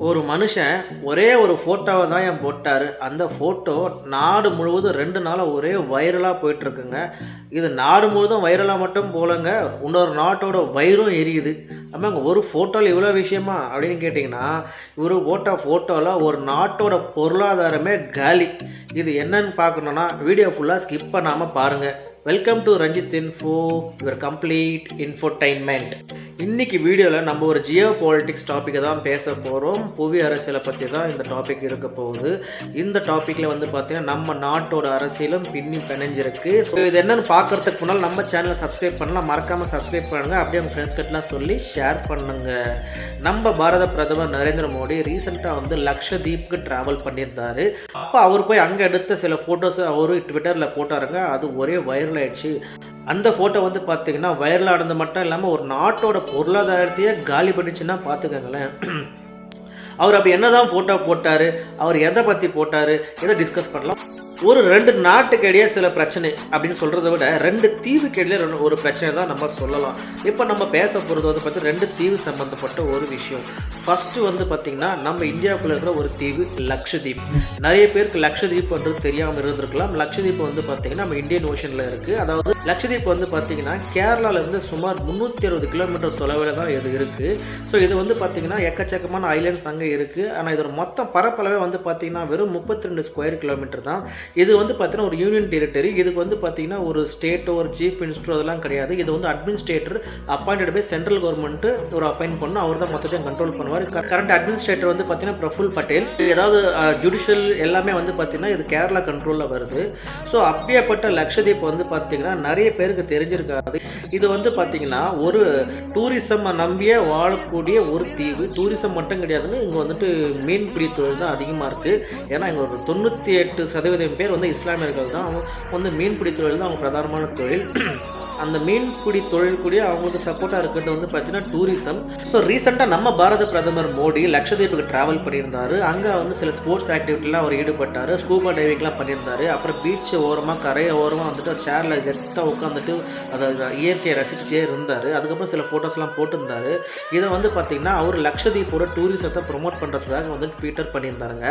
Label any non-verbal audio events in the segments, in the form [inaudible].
ஒரு மனுஷன் ஒரே ஒரு ஃபோட்டோவை தான் என் போட்டார்? அந்த ஃபோட்டோ நாடு முழுவதும் ரெண்டு நாளாக ஒரே வைரலாக போயிட்டுருக்குங்க. இது நாடு முழுவதும் வைரலாக மட்டும் போலங்க இன்னொரு நாட்டோட வயிறும் எரியுது. ஆமாங்க ஒரு ஃபோட்டோவில் இவ்வளோ விஷயமா அப்படின்னு கேட்டிங்கன்னா இவர் போட்ட ஃபோட்டோவில் ஒரு நாட்டோட பொருளாதாரமே காலி. இது என்னன்னு பார்க்கணுன்னா வீடியோ ஃபுல்லாக ஸ்கிப் பண்ணாமல் பாருங்கள் welcome to Ranjith info your complete infotainment இன்னைக்கு வீடியோவில் நம்ம ஒரு ஜியோ பாலிட்டிக்ஸ் டாப்பிக்கை தான் பேச போகிறோம் புவி அரசியலை பற்றி தான் இந்த டாபிக் இருக்க போகுது. இந்த டாப்பிக்கில் வந்து பார்த்திங்கன்னா நம்ம நாட்டோட அரசியலும் பின்னி பிணைஞ்சிருக்கு. ஸோ இது என்னென்னு பார்க்கறதுக்கு முன்னால் நம்ம சேனலை சப்ஸ்கிரைப் பண்ணலாம். மறக்காமல் சப்ஸ்கிரைப் பண்ணுங்கள் அப்படியே உங்கள் ஃப்ரெண்ட்ஸ் கிட்டலாம் சொல்லி ஷேர் பண்ணுங்கள் நம்ம பாரத பிரதமர் நரேந்திர மோடி ரீசெண்டாக வந்து லக்ஷதீப்க்கு ட்ராவல் பண்ணியிருந்தாரு. அப்போ அவர் போய் அங்கே எடுத்த சில ஃபோட்டோஸ் அவரு ட்விட்டரில் போட்டாருங்க. அது ஒரே வைரல் ஆயிடுச்சு. அந்த ஃபோட்டோ வந்து பார்த்தீங்கன்னா வைரல் ஆனது மட்டும் இல்லாமல் ஒரு நாட்டோட பொருளாதாரத்தையே காலி பண்ணிச்சுன்னா பார்த்துக்கங்களேன் [clears throat] அவர் அப்படி என்ன தான் ஃபோட்டோ போட்டார் அவர் எதை பற்றி போட்டார் எதை டிஸ்கஸ் பண்ணலாம்? ஒரு ரெண்டு நாட்டுக்கு இடையே சில பிரச்சனை அப்படின்னு சொல்கிறத விட ரெண்டு தீவுக்கு இடையே ரெண்டு- ஒரு பிரச்சனை தான் நம்ம சொல்லலாம். இப்போ நம்ம பேச போகிறது வந்து பார்த்து ரெண்டு தீவு சம்மந்தப்பட்ட ஒரு விஷயம். ஃபஸ்ட்டு வந்து பார்த்திங்கன்னா நம்ம இந்தியாவுக்குள்ள இருக்கிற ஒரு தீவு லக்ஷதீப். நிறைய பேருக்கு லக்ஷதீப்ன்றது தெரியாமல் இருந்திருக்கலாம். லக்ஷதீப் வந்து பார்த்திங்கன்னா நம்ம இந்தியன் ஓஷனில் இருக்குது அதாவது லக்ஷதீப் வந்து பார்த்திங்கன்னா கேரளாவிலேருந்து சுமார் முந்நூற்றி அறுபது கிலோமீட்டர் தொலைவில் தான் இது இருக்குது ஸோ இது வந்து பார்த்திங்கன்னா எக்கச்சக்கமான ஐலேண்ட்ஸ் அங்கே இருக்குது ஆனால் இதோட மொத்த பரப்பளவே வந்து பார்த்திங்கன்னா வெறும் முப்பத்தி ரெண்டு ஸ்கொயர் கிலோமீட்டர் தான். இது வந்து பார்த்தீங்கன்னா ஒரு யூனியன் டெரிட்டரி இதுக்கு வந்து பார்த்தீங்கன்னா ஒரு ஸ்டேட்டோ ஒரு சீஃப் மினிஸ்டர் அதெல்லாம் கிடையாது. இது வந்து administrator appointed by central government ஒரு அப்பாயிண்ட் பண்ணணும். அவர் தான் மொத்தத்தையும் கண்ட்ரோல் பண்ணுவார். கரண்ட் அட்மினிஸ்ட்ரேட்டர் வந்து பார்த்தீங்கன்னா பிரஃபுல் பட்டேல். ஏதாவது ஜுடிஷியல் எல்லாமே வந்து பார்த்தீங்கன்னா இது கேரளா கண்ட்ரோலில் வருது. ஸோ அப்படியேப்பட்ட லக்ஷதீப் வந்து பார்த்தீங்கன்னா நிறைய பேருக்கு தெரிஞ்சிருக்காது. இது வந்து பார்த்தீங்கன்னா ஒரு டூரிசம் நம்பிய வாழக்கூடிய ஒரு தீவு. டூரிசம் மட்டும் கிடையாதுங்க இங்கே வந்துட்டு மீன்பிடி தொழில் தான் அதிகமாக இருக்குது ஏன்னா இங்கே ஒரு தொண்ணூற்றி எட்டு சதவீதம் பேர் வந்து இஸ்லாமியர்கள் தான். அவங்க வந்து மீன்பிடி தொழில் தான் அவங்க பிரதானமான தொழில். அந்த மீன்பிடி தொழில் கூடிய அவங்களுக்கு சப்போர்ட்டாக இருக்கிறது வந்து பார்த்தீங்கன்னா டூரிசம் ஸோ ரீசெண்டாக நம்ம பாரத பிரதமர் மோடி லட்சதீப்புக்கு ட்ராவல் பண்ணியிருந்தாரு. அங்கே வந்து சில ஸ்போர்ட்ஸ் ஆக்டிவிட்டிலாம் அவர் ஈடுபட்டார். ஸ்கூபா டைவிங்லாம் பண்ணியிருந்தாரு. அப்புறம் பீச் ஓரமாக கரை ஓரமாக வந்துட்டு சேரில் கெத்தாக உட்காந்துட்டு அதை இயற்கையை ரசிச்சுட்டே இருந்தார். அதுக்கப்புறம் சில ஃபோட்டோஸ்லாம் போட்டிருந்தாரு. இதை வந்து பார்த்திங்கன்னா அவர் லட்சதீப்போட டூரிசத்தை ப்ரொமோட் பண்ணுறதுக்காக வந்து ட்விட்டர் பண்ணியிருந்தாருங்க.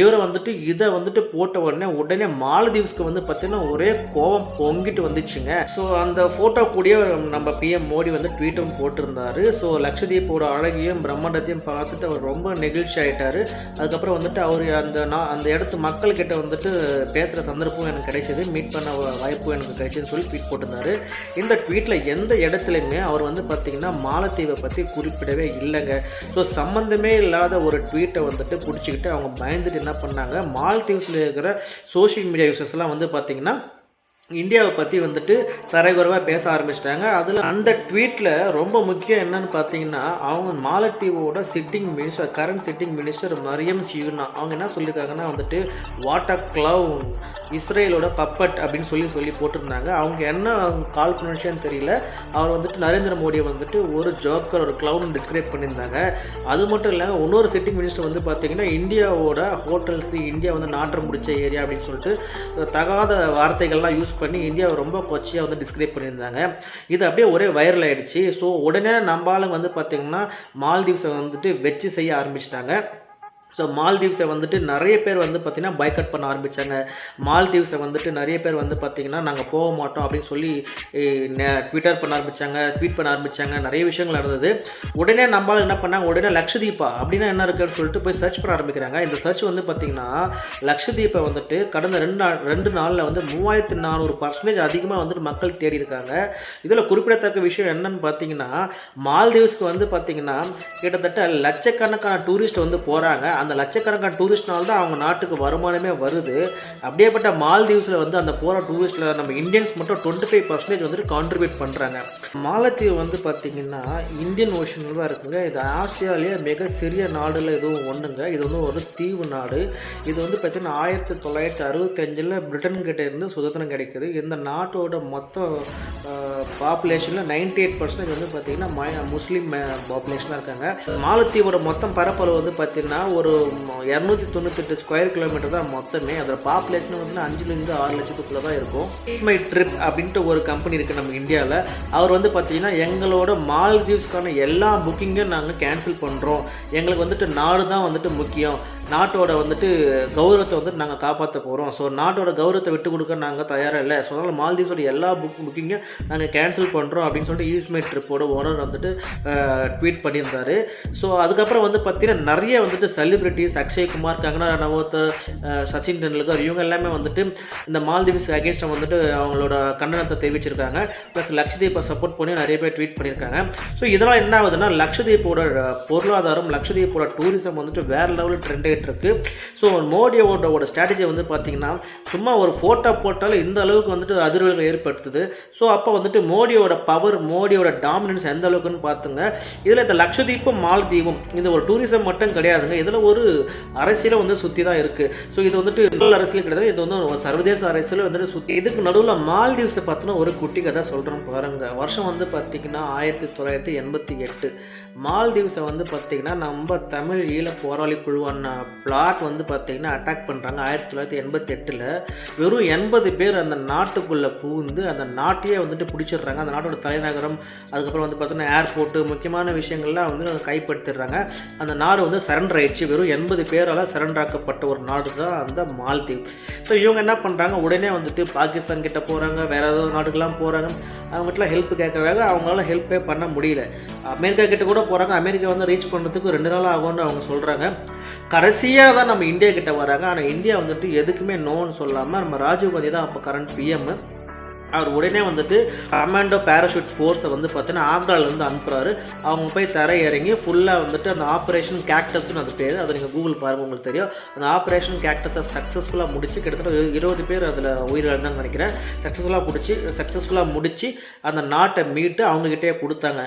இவரை வந்துட்டு இதை வந்துட்டு போட்ட உடனே உடனே மாலதீவ்ஸ்க்கு வந்து பார்த்திங்கன்னா ஒரே கோபம் பொங்கிட்டு வந்துச்சுங்க. ஸோ அந்த ஃபோட்டோ கூடயே நம்ம பிஎம் மோடி வந்து ட்வீட்டும் போட்டிருந்தார். ஸோ லக்ஷதீப்போட அழகையும் பிரம்மாண்டத்தையும் பார்த்துட்டு அவர் ரொம்ப நெகிழ்ச்சி ஆகிட்டார் அதுக்கப்புறம் வந்துட்டு அவர் அந்த நான் அந்த இடத்து மக்கள்கிட்ட வந்துட்டு பேசுகிற சந்தர்ப்பம் எனக்கு கிடைச்சது. மீட் பண்ண வாய்ப்பு எனக்கு கிடைச்சதுன்னு சொல்லி ட்வீட் போட்டிருந்தாரு. இந்த ட்வீட்டில் எந்த இடத்துலையுமே அவர் வந்து பார்த்திங்கன்னா மாலத்தீவை பற்றி குறிப்பிடவே இல்லைங்க. ஸோ சம்மந்தமே இல்லாத ஒரு ட்வீட்டை வந்துட்டு பிடிச்சிக்கிட்டு அவங்க பயந்துட்டு என்ன பண்ணாங்க? மால்தீவ்ஸில் இருக்கிற சோஷியல் மீடியா யூசர்ஸ்லாம் வந்து பார்த்திங்கன்னா இந்தியாவை பற்றி வந்துட்டு தரைகுறவாக பேச ஆரம்பிச்சிட்டாங்க. அதில் அந்த ட்வீட்டில் ரொம்ப முக்கியம் என்னன்னு பார்த்தீங்கன்னா அவங்க மாலத்தீவோட sitting minister current sitting minister Mariyam Shiuna அவங்க என்ன சொல்லியிருக்காங்கன்னா வந்துட்டு வாட் அ இஸ்ரேலோட பப்பட் அப்படின்னு சொல்லி சொல்லி போட்டிருந்தாங்க. அவங்க என்ன கால் பண்ணுச்சுன்னு தெரியல. அவர் வந்துட்டு நரேந்திர மோடியை வந்துட்டு ஒரு ஜோக்கர் ஒரு க்ளவுன் டிஸ்கிரைப் பண்ணியிருந்தாங்க. அது மட்டும் இல்லாமல் இன்னொரு சிட்டிங் மினிஸ்டர் வந்து பார்த்தீங்கன்னா இந்தியாவோட ஹோட்டல்ஸ் இந்தியா வந்து நாற்றம் முடிச்ச ஏரியா அப்படின்னு சொல்லிட்டு தகாத வார்த்தைகள்லாம் யூஸ் பண்ணி இந்தியாவை ரொம்ப கொச்சையாக வந்து டிஸ்கிரைப் பண்ணியிருந்தாங்க. இது அப்படியே ஒரே வைரல் ஆகிடுச்சு ஸோ உடனே நம்மளும் வந்து பார்த்திங்கன்னா மால்தீவ்ஸை வந்துட்டு வெச்சு செய்ய ஆரம்பிச்சிட்டாங்க. ஸோ மால்தீவ்ஸை வந்துட்டு நிறைய பேர் வந்து பார்த்திங்கன்னா பைக்கட் பண்ண ஆரம்பித்தாங்க மால்தீவ்ஸை வந்துட்டு நிறைய பேர் வந்து பார்த்திங்கன்னா நாங்கள் போக மாட்டோம் அப்படின்னு சொல்லி ட்விட்டர் பண்ண ஆரம்பித்தாங்க ட்வீட் பண்ண ஆரம்பித்தாங்க நிறைய விஷயங்கள் நடந்தது. உடனே நம்மளால் என்ன பண்ணாங்க? உடனே லக்ஷதீபா அப்படின்னா என்ன இருக்குன்னு சொல்லிட்டு போய் சர்ச் பண்ண ஆரம்பிக்கிறாங்க. இந்த சர்ச் வந்து பார்த்திங்கன்னா லக்ஷதீப்பை வந்துட்டு கடந்த ரெண்டு நாள் ரெண்டு நாளில் வந்து மூவாயிரத்து நானூறு பர்சன்டேஜ் அதிகமாக வந்துட்டு மக்கள் தேடி இருக்காங்க. இதில் குறிப்பிடத்தக்க விஷயம் என்னன்னு பார்த்தீங்கன்னா மால்தீவ்ஸ்க்கு வந்து பார்த்தீங்கன்னா கிட்டத்தட்ட லட்சக்கணக்கான டூரிஸ்ட் வந்து போகிறாங்க அந்த லட்சக்கணக்கான டூரிஸ்ட்னால தான் அவங்க நாட்டுக்கு வருமானமே வருது. அப்படியேப்பட்ட மால்தீவ்ஸில் வந்து அந்த போகிற டூரிஸ்ட்டில் நம்ம இந்தியன்ஸ் மட்டும் டுவெண்ட்டி ஃபைவ் பர்சன்டேஜ் வந்துட்டு கான்ட்ரிபியூட் பண்ணுறாங்க மாலத்தீவு வந்து பார்த்தீங்கன்னா இந்தியன் ஓஷனில் தான் இருக்குங்க. இது ஆசியாலேயே மிக சிறிய நாடுல எதுவும் ஒன்றுங்க இது வந்து ஒரு தீவு நாடு. இது வந்து பார்த்திங்கன்னா ஆயிரத்தி தொள்ளாயிரத்தி அறுபத்தஞ்சில் பிரிட்டன்கிட்ட இருந்து சுதந்திரம் கிடைக்குது. இந்த நாட்டோட மொத்த பாப்புலேஷனில் நைன்டி எயிட் பர்சன்டேஜ் வந்து பார்த்திங்கன்னா முஸ்லீம் பாப்புலேஷனாக இருக்காங்க. மாலத்தீவோட மொத்தம் பரப்பளவு வந்து பார்த்திங்கன்னா ஒரு இரநூத்தி தொண்ணூத்தெட்டு ஸ்கொயர் கிலோமீட்டர் தான் மொத்தமே. அதோட பாப்புலேஷன் வந்து அஞ்சுலேருந்து ஆறு லட்சத்துக்குள்ளே தான் இருக்கும். மை ட்ரிப் அப்படின்ட்டு ஒரு கம்பெனி இருக்குது நம்ம இந்தியாவில் அவர் வந்து பார்த்தீங்கன்னா எங்களோட மால்தீவ்ஸ்க்கான எல்லா புக்கிங்கும் நாங்கள் கேன்சல் பண்ணுறோம் எங்களுக்கு வந்துட்டு நாடு தான் வந்துட்டு முக்கியம். நாட்டோட வந்துட்டு கௌரவத்தை வந்துட்டு நாங்கள் காப்பாற்ற போகிறோம் ஸோ நாட்டோட கௌரவத்தை விட்டு கொடுக்க நாங்கள் தயாராக இல்லை. ஸோ அதனால் மால்தீவ்ஸோட எல்லா புக் புக்கிங்கும் நாங்கள் கேன்சல் பண்ணுறோம் அப்படின்னு சொல்லிட்டு ஈஸ்மை ட்ரிப்போட ஓனர் வந்துட்டு ட்வீட் பண்ணியிருந்தார். ஸோ அதுக்கப்புறம் வந்து பார்த்தீங்கன்னா நிறைய வந்துட்டு செலிபிரிட்டிஸ் அக்ஷய்குமார் கங்கனா ரனவத் சச்சின் டெண்டுல்கர் இவங்க எல்லாமே வந்துட்டு இந்த மால்தீவ்ஸ் அகேன்ஸ்டாக வந்துட்டு அவங்களோட கண்டனத்தை தெரிவிச்சிருக்காங்க. ப்ளஸ் லக்ஷதீப்பை சப்போர்ட் பண்ணி நிறைய பேர் ட்வீட் பண்ணியிருக்காங்க ஸோ இதெல்லாம் என்ன ஆகுதுன்னா லக்ஷதீப்போட பொருளாதாரம் லக்ஷதீப்போட டூரிசம் வந்துட்டு வேறு லெவலில் ட்ரெண்ட் ஆகிட்டு இருக்கு. ஸோ மோடியோட ஸ்ட்ராட்டஜி வந்து பார்த்தீங்கன்னா சும்மா ஒரு ஃபோட்டோ போட்டாலும் இந்த அளவுக்கு வந்துட்டு அதிர்வுகள் ஏற்படுத்துது. ஸோ அப்போ வந்துட்டு மோடியோட பவர் மோடியோட டாமினன்ஸ் எந்த அளவுக்குன்னு பார்த்துங்க இதில் இந்த லக்ஷதீப்பும் மால்தீவும் இந்த ஒரு டூரிசம் மட்டும் கிடையாதுங்க. இதில் ஒரு ஒரு அரசியலும் வந்து சுற்றி தான் இருக்குது ஸோ இது வந்துட்டு நல்ல அரசியல் கிடையாது. இது வந்து சர்வதேச அரசியல் வந்துட்டு சுற்றி இதுக்கு நடுவில் மால்தீவ்ஸை பார்த்தினா ஒரு குட்டி கதை சொல்கிறோம் பாருங்கள் வருஷம் வந்து பார்த்திங்கன்னா ஆயிரத்தி தொள்ளாயிரத்தி எண்பத்தி எட்டு. மால்தீவ்ஸை வந்து பார்த்திங்கன்னா நம்ம தமிழ் ஈழ போராளி குழுவான பிளாட் வந்து பார்த்திங்கன்னா அட்டாக் பண்ணுறாங்க ஆயிரத்தி தொள்ளாயிரத்தி எண்பத்தி எட்டில். வெறும் எண்பது பேர் அந்த நாட்டுக்குள்ளே பூந்து அந்த நாட்டையே வந்துட்டு பிடிச்சிடுறாங்க. அந்த நாட்டோட தலைநகரம் அதுக்கப்புறம் வந்து பார்த்தீங்கன்னா ஏர்போர்ட்டு முக்கியமான விஷயங்கள்லாம் வந்து கைப்படுத்திடுறாங்க அந்த நாடு வந்து சரண்டர் ஆயிடுச்சு. வெறும் எண்பது பேரால் சரண்டாக்கப்பட்ட ஒரு நாடு தான் அந்த மால்தீவ். ஸோ இவங்க என்ன பண்ணுறாங்க உடனே வந்துட்டு பாகிஸ்தான் கிட்ட போகிறாங்க வேறு ஏதாவது நாடுக்கெலாம் போகிறாங்க அவங்ககிட்டலாம் ஹெல்ப் கேட்குறாங்க அவங்களால ஹெல்ப்பே பண்ண முடியல. அமெரிக்கா கிட்ட கூட போகிறாங்க அமெரிக்கா வந்து ரீச் பண்ணுறதுக்கு ரெண்டு நாள் ஆகும்னு அவங்க சொல்கிறாங்க கடைசியாக தான் நம்ம இந்தியா கிட்ட வராங்க. ஆனால் இந்தியா வந்துட்டு எதுக்குமே நோன்னு சொல்லாமல் நம்ம ராஜீவ் காந்தி தான் அப்போ கரண்ட் பிஎம் அவர் உடனே வந்துட்டு கமாண்டோ பேராஷூட் ஃபோர்ஸை வந்து பார்த்தீங்கன்னா ஆந்திராவிலேருந்து அனுப்புகிறாரு அவங்க போய் தரை இறங்கி ஃபுல்லாக வந்துட்டு அந்த ஆப்ரேஷன் கேக்டஸ்னு அது பேர். அதை நீங்கள் கூகுள் பாருங்கள் உங்களுக்கு தெரியும். அந்த ஆப்ரேஷன் கேக்டஸை சக்ஸஸ்ஃபுல்லாக முடிச்சு கிட்டத்தட்ட ஒரு இருபது பேர் அதில் உயிரிழந்தாங்க நினைக்கிறேன். சக்ஸஸ்ஃபுல்லாக முடிச்சு சக்ஸஸ்ஃபுல்லாக முடிச்சு அந்த நாட்டை மீட்டு அவங்கக்கிட்டே கொடுத்தாங்க.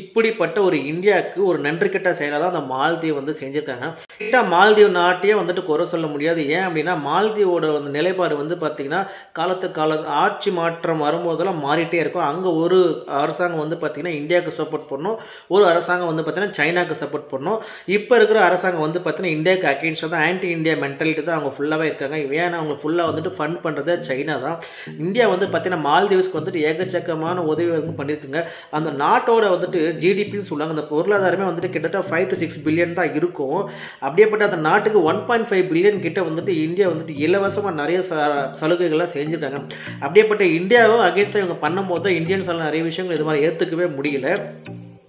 இப்படிப்பட்ட ஒரு இந்தியாவுக்கு ஒரு நன்றி கெட்ட செயலாக தான் அந்த மால்தீவ் வந்து செஞ்சுருக்காங்க. கிட்ட மால்தீவ் நாட்டையே வந்துட்டு குறை சொல்ல முடியாது. ஏன் அப்படின்னா மால்தீவோட வந்து நிலைப்பாடு வந்து பார்த்திங்கன்னா காலத்து கால ஆட்சி மாற்றம் வரும்போதெல்லாம் மாறிட்டே இருக்கும். அங்கே ஒரு அரசாங்கம் வந்து பார்த்திங்கன்னா இந்தியாவுக்கு சப்போர்ட் பண்ணும். ஒரு அரசாங்கம் வந்து பார்த்திங்கன்னா சைனாக்கு சப்போர்ட் பண்ணும். இப்போ இருக்கிற அரசாங்கம் வந்து பார்த்திங்கன்னா இந்தியாவுக்கு அகேன்ஸ்டாக தான். ஆன்டி இந்தியா மென்டாலிட்டி தான் அவங்க ஃபுல்லாகவே இருக்காங்க. ஏன்னா அவங்க ஃபுல்லாக வந்துட்டு ஃபண்ட் பண்ணுறது சைனா தான். இந்தியா வந்து பார்த்திங்கன்னா மால்தீவ்ஸ்க்கு வந்துட்டு ஏகச்சக்கமான உதவி வந்து பண்ணியிருக்குங்க அந்த நாட்டோட வந்துட்டு ஜிடிபின்னு சொல்லுவாங்க. அந்த பொருளாதாரமே வந்துட்டு கிட்டத்தட்ட ஃபைவ் டு சிக்ஸ் பில்லியன் தான் இருக்கும். அப்படியேப்பட்ட அந்த நாட்டுக்கு ஒன் பாயிண்ட் ஃபைவ் பில்லியன் கிட்ட வந்துட்டு இந்தியா வந்துட்டு இலவசமாக நிறைய ச சலுகைகள்லாம் செஞ்சுருக்காங்க. அப்படியேப்பட்ட இந்தியா இந்தியாவும் அகேன்ஸ்டாக இவங்க பண்ணும்போது தான் இந்தியன்ஸால் நிறைய விஷயங்கள் இது மாதிரி ஏற்றுக்கவே முடியல.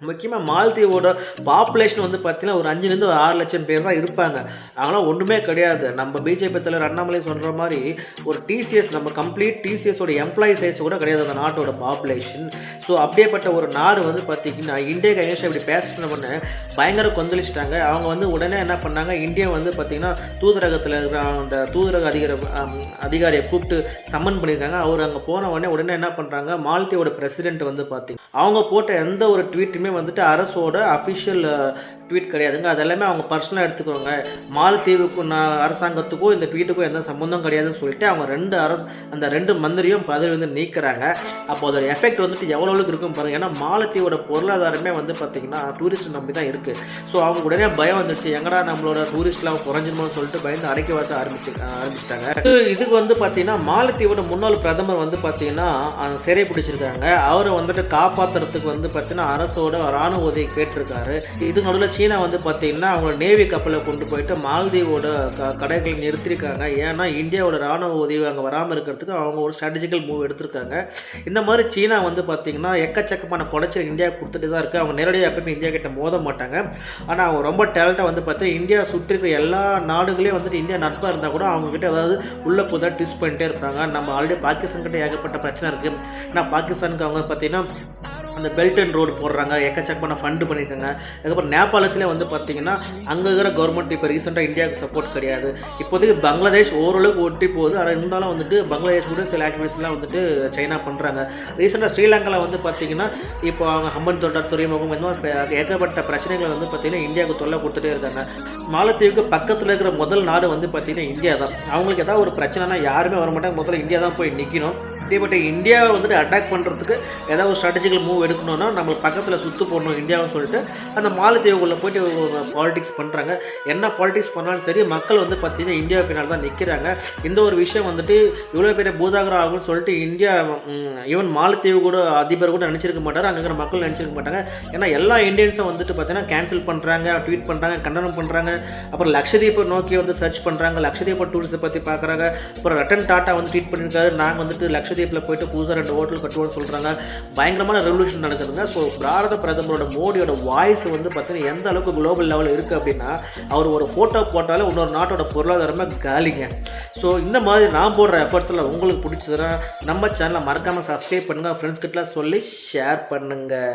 முக்கியமாக மால்தீவோட பாப்புலேஷன் வந்து பார்த்தீங்கன்னா ஒரு அஞ்சுலேருந்து ஒரு ஆறு லட்சம் பேர் தான் இருப்பாங்க. ஆனால் ஒன்றுமே கிடையாது. நம்ம பிஜேபி தலைவர் அண்ணாமலை சொல்கிற மாதிரி ஒரு டிசிஎஸ் நம்ம கம்ப்ளீட் டிசிஎஸோட எம்ப்ளாயி சைஸ் கூட கிடையாது அந்த நாட்டோட பாப்புலேஷன் ஸோ அப்படியேப்பட்ட ஒரு நாடு வந்து பார்த்திங்கன்னா இந்தியா அகேன்ஸ்டாக இப்படி பேசின பயங்கர கொந்தளிச்சிட்டாங்க. அவங்க வந்து உடனே என்ன பண்ணாங்க? இந்தியா வந்து பார்த்திங்கன்னா தூதரகத்தில் இருக்கிற அந்த தூதரக அதிகார அதிகாரியை கூப்பிட்டு சம்மன் பண்ணியிருக்காங்க. அவர் அங்கே போன உடனே உடனே என்ன பண்ணுறாங்க மால்தீவோட பிரசிடென்ட் வந்து பார்த்திங்க அவங்க போட்ட எந்த ஒரு ட்வீட்டுமே வந்துட்டு அரசோட அஃபிஷியல் ட்வீட் கிடையாதுங்க. அதெல்லாமே அவங்க பர்சனலாக எடுத்துக்கோங்க. மாலத்தீவுக்கும் நான் அரசாங்கத்துக்கும் இந்த ட்வீட்டுக்கும் எந்த சம்மந்தம் கிடையாதுன்னு சொல்லிட்டு அவங்க ரெண்டு அரசு அந்த ரெண்டு மந்திரியும் பதவி வந்து நீக்கிறாங்க. அப்போ அதோட எஃபெக்ட் வந்துட்டு எவ்வளோ அளவுக்கு இருக்கும் பாருங்கள் ஏன்னா மாலத்தீவோட பொருளாதாரமே வந்து பார்த்திங்கன்னா டூரிஸ்ட் நம்பி தான் இருக்குது ஸோ அவங்க உடனே பயம் வந்துடுச்சு எங்கடா நம்மளோட டூரிஸ்ட்லாம் குறைஞ்சிருமோன்னு சொல்லிட்டு பயந்து அரைக்க வாச ஆரம்பிச்சு ஆரம்பிச்சிட்டாங்க. இது- இதுக்கு வந்து பார்த்தீங்கன்னா மாலத்தீவோட முன்னாள் பிரதமர் வந்து பார்த்திங்கன்னா சிறை பிடிச்சிருக்காங்க. அவரை வந்துட்டு காப்பாற்றுறதுக்கு வந்து பார்த்திங்கன்னா அரசோட ராணுவ உதவி கேட்டிருக்காரு. இது நடுவில் சீனா வந்து பார்த்தீங்கன்னா அவங்க நேவி கப்பலை கொண்டு போயிட்டு மால்தீவோட க கடைகளை நிறுத்திருக்காங்க ஏன்னா இந்தியாவோட ராணுவ உதவி அங்கே வராமல் இருக்கிறதுக்கு அவங்க ஒரு ஸ்ட்ராட்டஜிக்கல் மூவ் எடுத்திருக்காங்க. இந்த மாதிரி சீனா வந்து பார்த்தீங்கன்னா எக்கச்சக்கமான குடைச்சல் இந்தியா கொடுத்துட்டு தான் இருக்குது அவங்க நேரடியாக எப்பவுமே இந்தியா கிட்ட மோத மாட்டாங்க. ஆனால் அவங்க ரொம்ப டேலண்ட்டாக வந்து பார்த்தீங்கன்னா இந்தியா சுற்றி இருக்கிற எல்லா நாடுகளையும் வந்துட்டு இந்தியா நட்பாக இருந்தால் கூட அவங்கக்கிட்ட ஏதாவது உள்ள புதாக ட்விஸ்ட் பண்ணிட்டே இருப்பாங்க. நம்ம ஆல்ரெடி பாகிஸ்தான் கிட்ட ஏகப்பட்ட பிரச்சனை இருக்குது ஏன்னா பாகிஸ்தானுக்கு அவங்க பார்த்தீங்கன்னா அந்த பெல்ட் அண்ட் ரோடு போடுறாங்க எக்கச்சக்கமான ஃபண்டு பண்ணியிருக்காங்க. அதுக்கப்புறம் நேபாளத்திலே வந்து பார்த்தீங்கன்னா அங்கே இருக்கிற கவர்மெண்ட் இப்போ ரீசெண்டாக இந்தியாவுக்கு சப்போர்ட் கிடையாது. இப்போதைக்கு பங்களாதேஷ் ஓரளவுக்கு ஒட்டி போகுது. ஆனால் இருந்தாலும் வந்துட்டு பங்களாதேஷ் கூட சில ஆக்டிவிட்டிஸ்லாம் வந்துட்டு சைனா பண்ணுறாங்க ரீசெண்டாக ஸ்ரீலங்காவில் வந்து பார்த்தீங்கன்னா இப்போ அவங்க ஹம்பன் தொண்டர் துறைமுகம் இந்த மாதிரி ஏகப்பட்ட பிரச்சனைகளை வந்து பார்த்திங்கன்னா இந்தியாவுக்கு தொல்லை கொடுத்துட்டே இருக்காங்க. மாலத்தீவுக்கு பக்கத்தில் இருக்கிற முதல் நாடு வந்து பார்த்திங்கன்னா இந்தியா தான் அவங்களுக்கு ஏதாவது ஒரு பிரச்சனைனா யாருமே வர மாட்டாங்க முதல்ல இந்தியா தான் போய் நிற்கணும் இப்படிப்பட்ட இந்தியாவை வந்துட்டு அட்டாக் பண்ணுறதுக்கு ஏதாவது ஒரு ஸ்ட்ராட்டஜிக்கல் மூவ் எடுக்கணும்னா நம்மளுக்கு பக்கத்தில் சுற்று போடணும் இந்தியாவுன்னு சொல்லிட்டு அந்த மாலத்தீவுக்குள்ளே போயிட்டு பாலிடிக்ஸ் பண்ணுறாங்க என்ன பாலிடிக்ஸ் பண்ணாலும் சரி மக்கள் வந்து பார்த்திங்கன்னா இந்தியா பின்னால் தான் நிற்கிறாங்க இந்த ஒரு விஷயம் வந்துட்டு இவ்வளோ பெரிய பூதாகரம் ஆகும்னு சொல்லிட்டு இந்தியா ஈவன் மாலத்தீவு கூட அதிபர் கூட நினச்சிருக்க மாட்டார். அங்கே இருக்கிற மக்கள் நினச்சிருக்க மாட்டாங்க. ஏன்னா எல்லா இந்தியன்ஸும் வந்துட்டு பார்த்தீங்கன்னா கேன்சல் பண்ணுறாங்க ட்வீட் பண்ணுறாங்க கண்டனம் பண்ணுறாங்க அப்புறம் லக்ஷதீப்பை நோக்கி வந்து சர்ச் பண்ணுறாங்க லக்ஷதீப டூரிஸ்ட்டை பற்றி பார்க்குறாங்க அப்புறம் ரட்டன் டாட்டா வந்து ட்வீட் பண்ணியிருக்காரு நாங்கள் வந்துட்டு லக்ஷதீப்பில் போயிட்டு புதுசாக ரெண்டு ஹோட்டல் கட்டுவோம்னு சொல்கிறாங்க பயங்கரமான ரெவல்யூஷன் நடக்குதுங்க. ஸோ பாரத பிரதமரோட மோடியோட வாய்ஸ் வந்து பார்த்தீங்கன்னா எந்த அளவுக்கு குளோபல் லெவலில் இருக்குது அப்படின்னா அவர் ஒரு ஃபோட்டோ போட்டாலே இன்னொரு நாட்டோட பொருளாதாரமே காலிங்க. ஸோ இந்த மாதிரி நான் போடுற எஃபர்ட்ஸ் எல்லாம் உங்களுக்கு பிடிச்சதுன்னா நம்ம சேனலை மறக்காமல் சப்ஸ்கிரைப் பண்ணுங்கள் ஃப்ரெண்ட்ஸ் கிட்டலாம் சொல்லி ஷேர் பண்ணுங்கள்